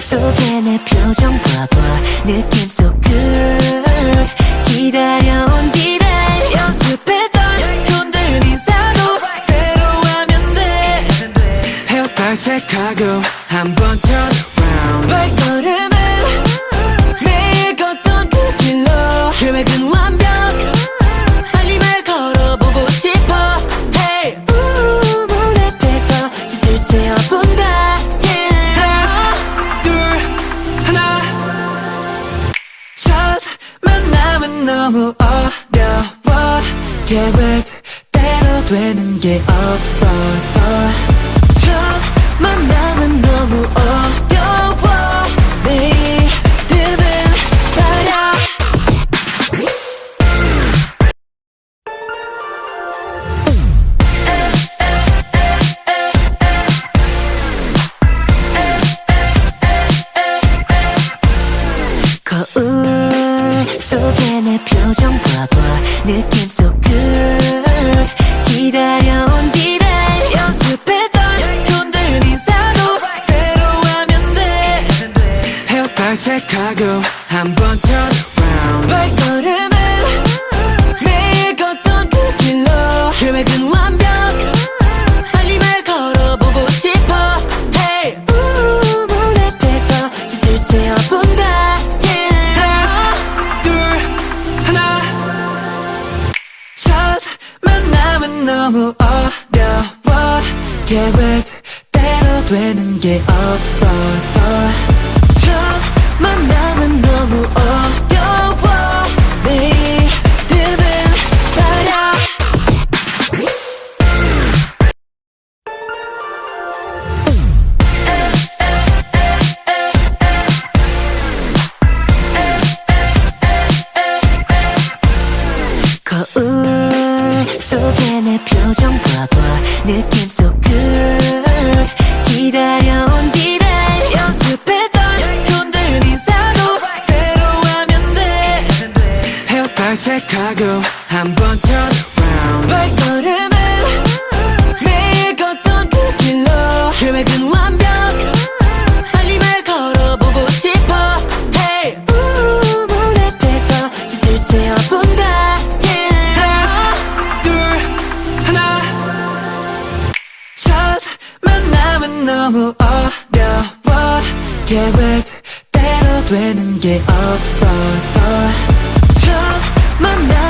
속에 내 표정 봐봐. 느낌 so good 기다려온 디날 연습했던 손들 인사도 그대로 하면 돼. 헤어스타일 체크하고 한번 turn around 발걸음 너무 어려워. 계획대로 되는 게 없어서 체크하고 한번 turn around 발걸음은 매일 걷던 그 길로 계획은 완벽. 알림을 걸어보고 싶어. Hey 우, 문 앞에서 짓을 세어본다. Yeah. 하나 둘 하나. 첫 만남은 너무 어려워. 계획대로 되는 게 없어서 체크하고 한번 turn around. 발걸음은 매일 걷던 그 길로 계획은 완벽. 알림을 걸어보고 싶어. Hey 우, 문 앞에서 짓을 세어본다. Yeah. 하나 둘 하나. 첫 만남은 너무 어려워. 계획대로 되는 게 없어서 my mind.